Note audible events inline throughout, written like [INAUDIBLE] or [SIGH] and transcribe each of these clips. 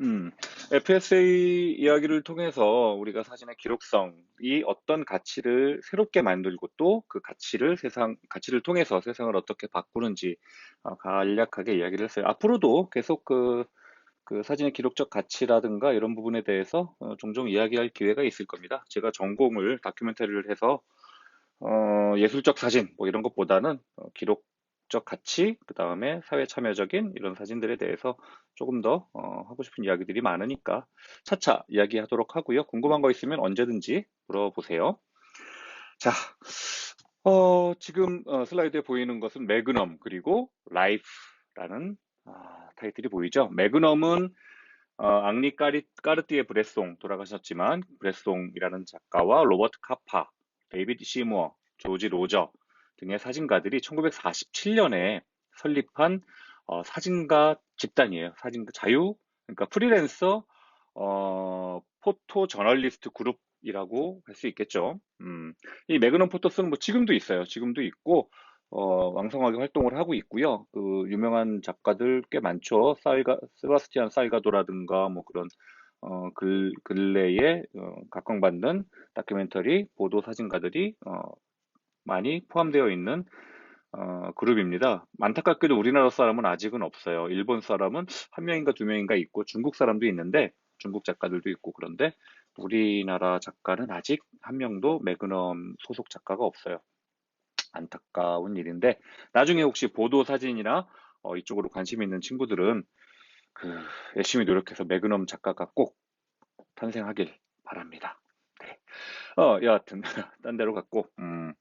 음, FSA 이야기를 통해서 우리가 사진의 기록성이 어떤 가치를 새롭게 만들고 또 그 가치를 세상, 가치를 통해서 세상을 어떻게 바꾸는지 어, 간략하게 이야기를 했어요. 앞으로도 계속 그, 그 사진의 기록적 가치라든가 이런 부분에 대해서 어, 종종 이야기할 기회가 있을 겁니다. 제가 전공을 다큐멘터리를 해서 어, 예술적 사진 뭐 이런 것보다는 어, 기록 적 가치, 그 다음에 사회 참여적인 이런 사진들에 대해서 조금 더 어, 하고 싶은 이야기들이 많으니까 차차 이야기하도록 하고요. 궁금한 거 있으면 언제든지 물어보세요. 자, 어, 지금 어, 슬라이드에 보이는 것은 매그넘 그리고 라이프라는 아, 타이틀이 보이죠. 매그넘은 어, 앙리 까리, 까르띠에 브레송 돌아가셨지만 브레송이라는 작가와 로버트 카파, 데이비드 시무어, 조지 로저 등의 사진가들이 1947년에 설립한 어, 사진가 집단이에요. 사진가 자유, 그러니까 프리랜서 어, 포토 저널리스트 그룹이라고 할 수 있겠죠. 음, 이 매그넘 포토스는 뭐 지금도 있어요. 지금도 있고 어, 왕성하게 활동을 하고 있고요. 그 유명한 작가들 꽤 많죠. 살가, 세바스티안 살가도라든가 뭐 그런 어, 글, 근래에 어, 각광받는 다큐멘터리 보도 사진가들이 어, 많이 포함되어 있는 어, 그룹입니다. 안타깝게도 우리나라 사람은 아직은 없어요. 일본 사람은 한 명인가 두 명인가 있고 중국 사람도 있는데 중국 작가들도 있고 그런데 우리나라 작가는 아직 한 명도 매그넘 소속 작가가 없어요. 안타까운 일인데 나중에 혹시 보도 사진이나 어, 이쪽으로 관심 있는 친구들은 그 열심히 노력해서 매그넘 작가가 꼭 탄생하길 바랍니다. 네. 어, 여하튼 [LAUGHS] 딴 데로 갔고 음.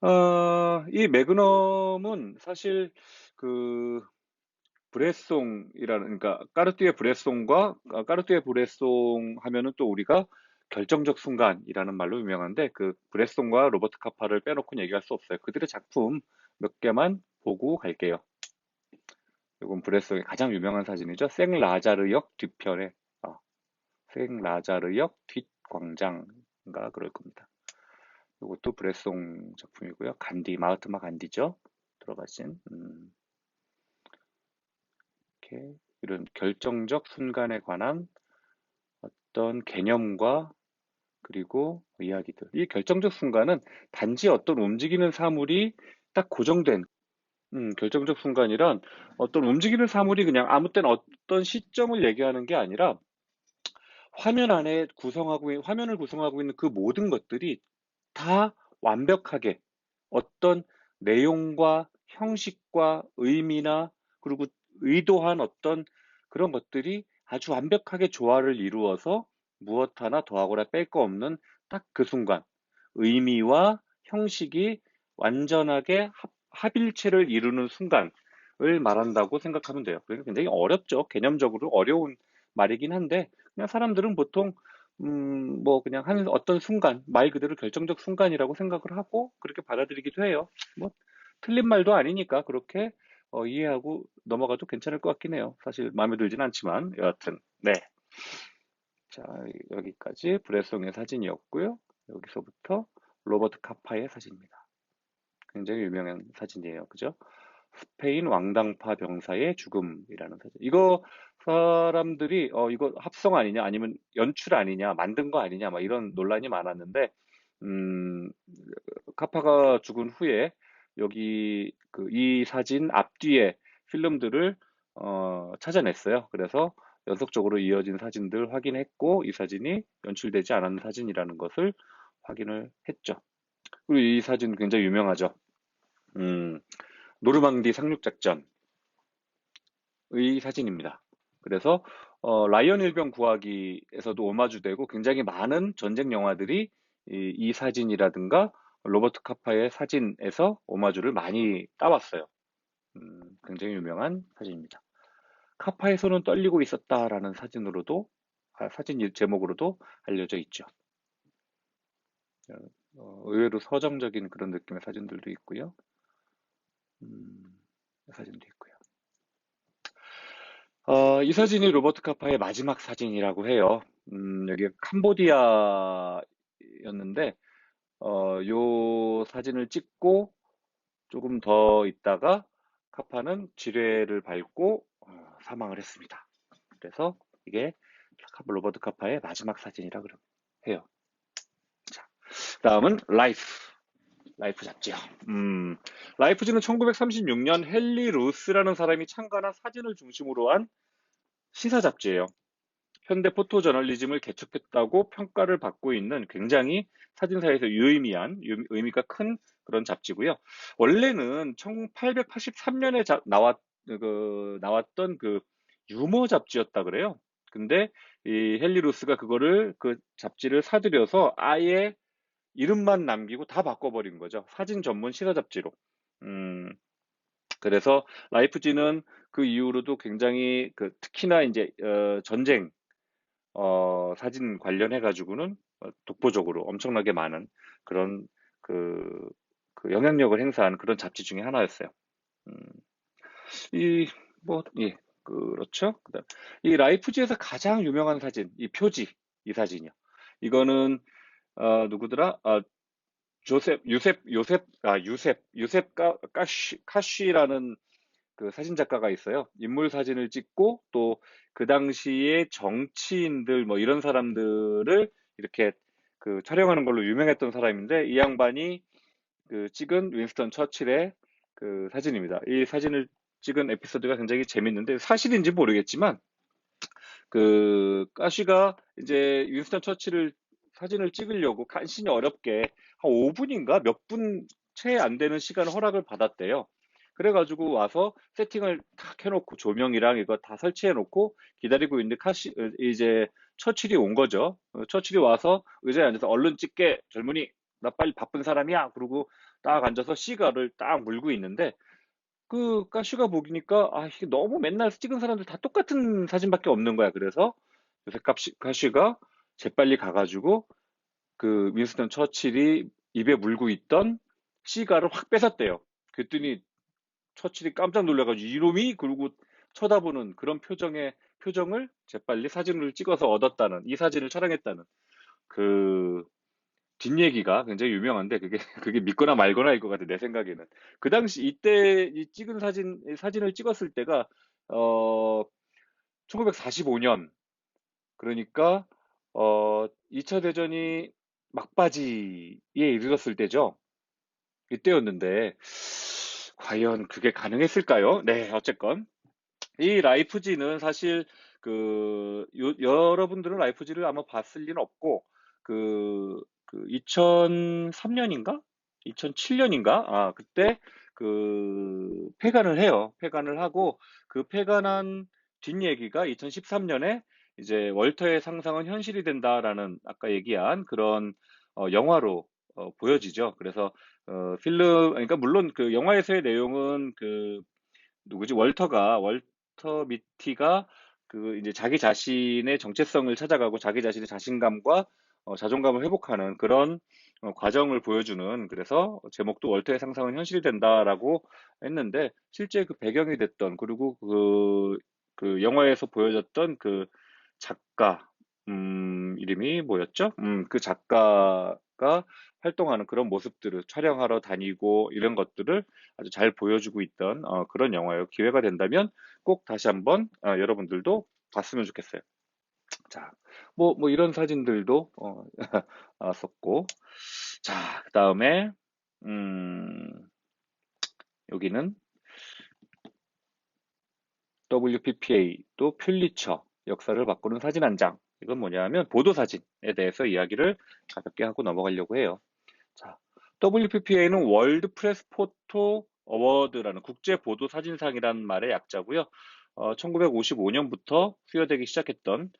어, 이 매그넘은 사실 그 브레송이라는 그러니까 까르띠에 브레송과 아, 까르띠에 브레송 하면은 또 우리가 결정적 순간이라는 말로 유명한데 그 브레송과 로버트 카파를 빼놓고는 얘기할 수 없어요. 그들의 작품 몇 개만 보고 갈게요. 이건 브레송의 가장 유명한 사진이죠. 생 라자르역 뒤편에 어, 생 라자르역 뒷광장 인가 그럴 겁니다. 이것도 브레송 작품이고요. 간디, 마하트마 간디죠. 들어가신 음. 이렇게 이런 결정적 순간에 관한 어떤 개념과 그리고 이야기들. 이 결정적 순간은 단지 어떤 움직이는 사물이 딱 고정된 음, 결정적 순간이란 어떤 움직이는 사물이 그냥 아무 때나 어떤 시점을 얘기하는 게 아니라 화면 안에 구성하고 화면을 구성하고 있는 그 모든 것들이 다 완벽하게 어떤 내용과 형식과 의미나 그리고 의도한 어떤 그런 것들이 아주 완벽하게 조화를 이루어서 무엇 하나 더하거나 뺄 거 없는 딱 그 순간 의미와 형식이 완전하게 합, 일체를 이루는 순간을 말한다고 생각하면 돼요. 그러니까 굉장히 어렵죠. 개념적으로 어려운 말이긴 한데 그냥 사람들은 보통 음, 뭐 그냥 한 어떤 순간, 말 그대로 결정적 순간이라고 생각을 하고 그렇게 받아들이기도 해요. 뭐 틀린 말도 아니니까 그렇게 어, 이해하고 넘어가도 괜찮을 것 같긴 해요. 사실 마음에 들진 않지만 여하튼 네. 자 여기까지 브레송의 사진이었고요. 여기서부터 로버트 카파의 사진입니다. 굉장히 유명한 사진이에요. 그죠? 스페인 왕당파 병사의 죽음이라는 사진. 이거 사람들이 어 이거 합성 아니냐 아니면 연출 아니냐 만든 거 아니냐 막 이런 논란이 많았는데 음 카파가 죽은 후에 여기 그 이 사진 앞뒤에 필름들을 어 찾아냈어요. 그래서 연속적으로 이어진 사진들 확인했고 이 사진이 연출되지 않았는 사진이라는 것을 확인을 했죠. 그리고 이 사진 굉장히 유명하죠. 음, 노르망디 상륙작전 의 사진입니다. 그래서 어, 라이언 일병 구하기에서도 오마주되고 굉장히 많은 전쟁 영화들이 이, 이 사진이라든가 로버트 카파의 사진에서 오마주를 많이 따왔어요. 음, 굉장히 유명한 사진입니다. 카파의 손은 떨리고 있었다라는 사진으로도 아, 사진 제목으로도 알려져 있죠. 어, 의외로 서정적인 그런 느낌의 사진들도 있고요. 음, 사진도 있고요. 어, 이 사진이 로버트 카파의 마지막 사진이라고 해요. 음, 여기 캄보디아였는데, 어, 요 사진을 찍고 조금 더 있다가 카파는 지뢰를 밟고 어, 사망을 했습니다. 그래서 이게 로버트 카파의 마지막 사진이라 그러 해요. 자, 다음은 라이프. 라이프 잡지요. 음, 라이프지는 1936년 헨리 루스라는 사람이 창간한 사진을 중심으로 한 시사 잡지예요. 현대 포토 저널리즘을 개척했다고 평가를 받고 있는 굉장히 사진사에서 유의미한 의미가 큰 그런 잡지고요. 원래는 1883년에 자, 나왔 그, 나왔던 그 유머 잡지였다 그래요. 근데 이 헨리 루스가 그거를 그 잡지를 사들여서 아예 이름만 남기고 다 바꿔버린 거죠. 사진 전문 시사 잡지로. 음, 그래서 라이프지는 그 이후로도 굉장히 그 특히나 이제 어, 전쟁 어, 사진 관련해 가지고는 어, 독보적으로 엄청나게 많은 그런 그, 그 영향력을 행사한 그런 잡지 중에 하나였어요. 음, 이, 뭐, 예, 그렇죠. 그다음, 이 라이프지에서 가장 유명한 사진, 이 표지, 이 사진이요. 이거는, 어, 누구더라? 아, 조셉, 유셉, 요셉, 아, 유셉, 유셉 카, 카쉬, 카쉬라는 그 사진 작가가 있어요. 인물 사진을 찍고 또 그 당시에 정치인들 뭐 이런 사람들을 이렇게 그 촬영하는 걸로 유명했던 사람인데 이 양반이 그 찍은 윈스턴 처칠의 그 사진입니다. 이 사진을 찍은 에피소드가 굉장히 재밌는데 사실인지 모르겠지만 그 까시가 이제 윈스턴 처칠을 사진을 찍으려고 간신히 어렵게 한 5분인가 몇 분 채 안 되는 시간을 허락을 받았대요. 그래가지고 와서 세팅을 탁 해놓고 조명이랑 이거 다 설치해놓고 기다리고 있는데 카시 이제 처칠이 온 거죠. 처칠이 와서 의자에 앉아서 얼른 찍게 젊은이 나 빨리 바쁜 사람이야. 그러고 딱 앉아서 시가를 딱 물고 있는데 그 까슈가 보기니까 아 이게 너무 맨날 찍은 사람들 다 똑같은 사진밖에 없는 거야. 그래서 요새 까슈가 재빨리 가가지고 그 윈스턴 처칠이 입에 물고 있던 시가를 확 뺏었대요. 그랬더니 처칠이 깜짝 놀라가지고 이놈이 그러고 쳐다보는 그런 표정의 표정을 재빨리 사진을 찍어서 얻었다는 이 사진을 촬영했다는 그 뒷얘기가 굉장히 유명한데 그게 [LAUGHS] 그게 믿거나 말거나일 것 같아 내 생각에는 그 당시 이때 이 찍은 사진 사진을 찍었을 때가 어 1945년 그러니까 어 2차 대전이 막바지에 이르렀을 때죠 이때였는데 과연 그게 가능했을까요? 네, 어쨌건 이 라이프지는 사실 그 요- 여러분들은 라이프지를 아마 봤을 리는 없고 그, 그 2003년인가? 2007년인가? 아, 그때 그 폐간을 해요. 폐간을 하고 그 폐간한 뒷얘기가 2013년에 이제 월터의 상상은 현실이 된다라는 아까 얘기한 그런 어, 영화로 어, 보여지죠. 그래서 어, 필름, 그러니까 물론 그 영화에서의 내용은 그 누구지 월터가 월터 미티가 그 이제 자기 자신의 정체성을 찾아가고 자기 자신의 자신감과 어, 자존감을 회복하는 그런 어, 과정을 보여주는 그래서 제목도 월터의 상상은 현실이 된다라고 했는데 실제 그 배경이 됐던 그리고 그, 그 영화에서 보여졌던 그 작가 음, 이름이 뭐였죠? 음, 그 작가가 활동하는 그런 모습들을 촬영하러 다니고 이런 것들을 아주 잘 보여주고 있던 어, 그런 영화예요. 기회가 된다면 꼭 다시 한번 어, 여러분들도 봤으면 좋겠어요. 자, 뭐, 뭐 이런 사진들도 어, [LAUGHS] 나왔었고, 자, 그 다음에 음, 여기는 WPPA 또 퓰리처 역사를 바꾸는 사진 한 장. 이건 뭐냐면 보도 사진에 대해서 이야기를 가볍게 하고 넘어가려고 해요. 자, WPPA는 월드 프레스 포토 어워드라는 국제 보도 사진상이라는 말의 약자고요. 어, 1955년부터 수여되기 시작했던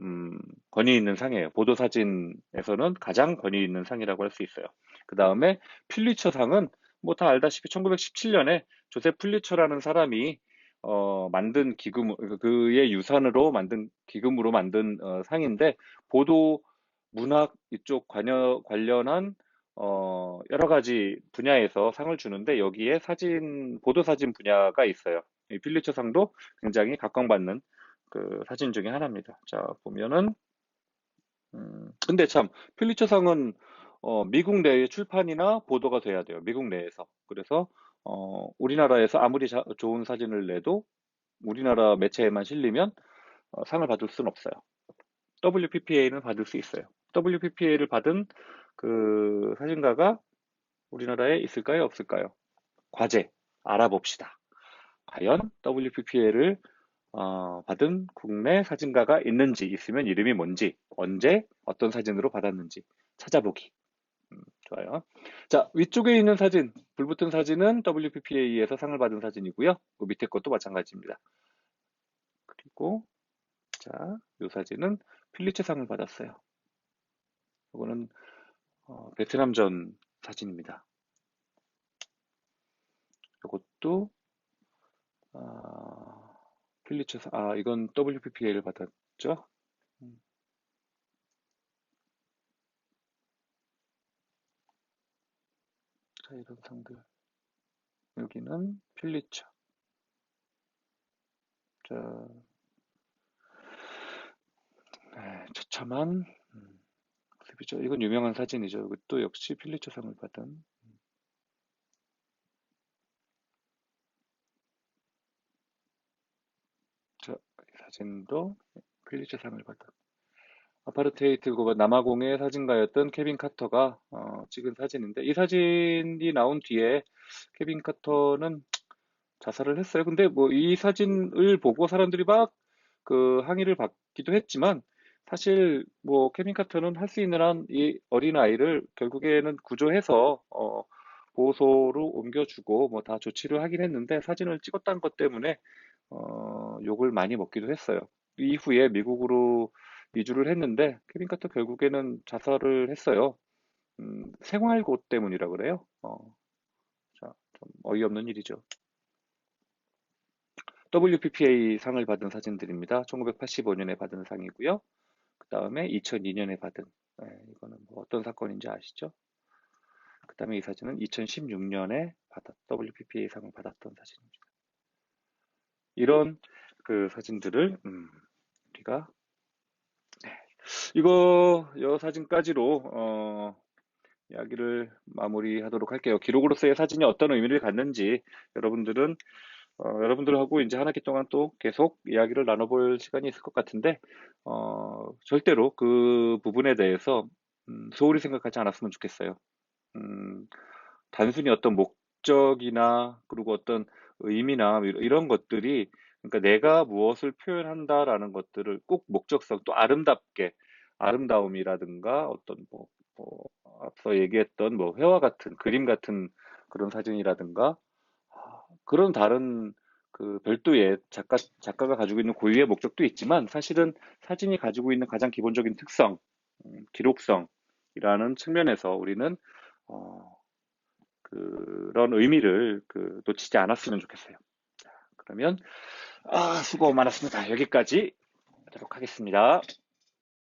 음, 권위 있는 상이에요. 보도 사진에서는 가장 권위 있는 상이라고 할 수 있어요. 그 다음에 필리처 상은 뭐 다 알다시피 1917년에 조셉 필리처라는 사람이 어, 만든 기금, 그의 유산으로 만든 기금으로 만든 어, 상인데 보도 문학 이쪽 관여, 관련한 어, 여러 가지 분야에서 상을 주는데 여기에 사진, 보도 사진 분야가 있어요. 이 필리처 상도 굉장히 각광받는 그 사진 중에 하나입니다. 자, 보면은, 음, 근데 참, 필리처 상은 어, 미국 내의 출판이나 보도가 돼야 돼요. 미국 내에서. 그래서 어, 우리나라에서 아무리 자- 좋은 사진을 내도 우리나라 매체에만 실리면 어, 상을 받을 수는 없어요. WPPA는 받을 수 있어요. WPPA를 받은 그 사진가가 우리나라에 있을까요? 없을까요? 과제 알아봅시다. 과연 WPPA를 어, 받은 국내 사진가가 있는지 있으면 이름이 뭔지 언제 어떤 사진으로 받았는지 찾아보기. 음, 좋아요. 자 위쪽에 있는 사진 불붙은 사진은 WPPA에서 상을 받은 사진이고요. 그 밑에 것도 마찬가지입니다. 그리고 자, 이 사진은 필리체 상을 받았어요. 이거는 어, 베트남전 사진입니다. 이것도 아, 필리체 상, 아 이건 WPPA를 받았죠. 음. 자, 이런 상들. 여기는 필리처. 자, 네, 처참한 음, 모습이죠. 이건 유명한 사진이죠. 이것도 역시 필리처상을 받은 음. 자, 이 사진도 필리처상을 받은 아파르테이트 그 남아공의 사진가였던 케빈 카터가 어, 찍은 사진인데 이 사진이 나온 뒤에 케빈 카터는 자살을 했어요. 근데 뭐 이 사진을 보고 사람들이 막 그 항의를 받기도 했지만 사실 뭐 케빈 카터는 할 수 있는 한 이 어린 아이를 결국에는 구조해서 어, 보호소로 옮겨주고 뭐 다 조치를 하긴 했는데 사진을 찍었다는 것 때문에 어, 욕을 많이 먹기도 했어요. 이후에 미국으로 이주를 했는데 케빈 카터 결국에는 자살을 했어요. 음, 생활고 때문이라 그래요. 어, 자, 좀 어이없는 일이죠. WPPA 상을 받은 사진들입니다. 1985년에 받은 상이고요. 그 다음에 2002년에 받은 네, 이거는 뭐 어떤 사건인지 아시죠? 그 다음에 이 사진은 2016년에 받았 WPPA 상을 받았던 사진입니다. 이런 그 사진들을 음, 우리가 네, 이거 이 사진까지로 어, 이야기를 마무리하도록 할게요. 기록으로서의 사진이 어떤 의미를 갖는지 여러분들은 어, 여러분들하고 이제 한 학기 동안 또 계속 이야기를 나눠볼 시간이 있을 것 같은데, 어, 절대로 그 부분에 대해서 음, 소홀히 생각하지 않았으면 좋겠어요. 음, 단순히 어떤 목적이나 그리고 어떤 의미나 이런 것들이 그러니까 내가 무엇을 표현한다라는 것들을 꼭 목적성 또 아름답게 아름다움이라든가 어떤 뭐, 뭐 앞서 얘기했던 뭐 회화 같은 그림 같은 그런 사진이라든가 그런 다른 그 별도의 작가, 작가가 가지고 있는 고유의 목적도 있지만 사실은 사진이 가지고 있는 가장 기본적인 특성, 음, 기록성이라는 측면에서 우리는 어, 그런 의미를 그 놓치지 않았으면 좋겠어요. 자, 그러면 아, 수고 많았습니다. 여기까지 하도록 하겠습니다.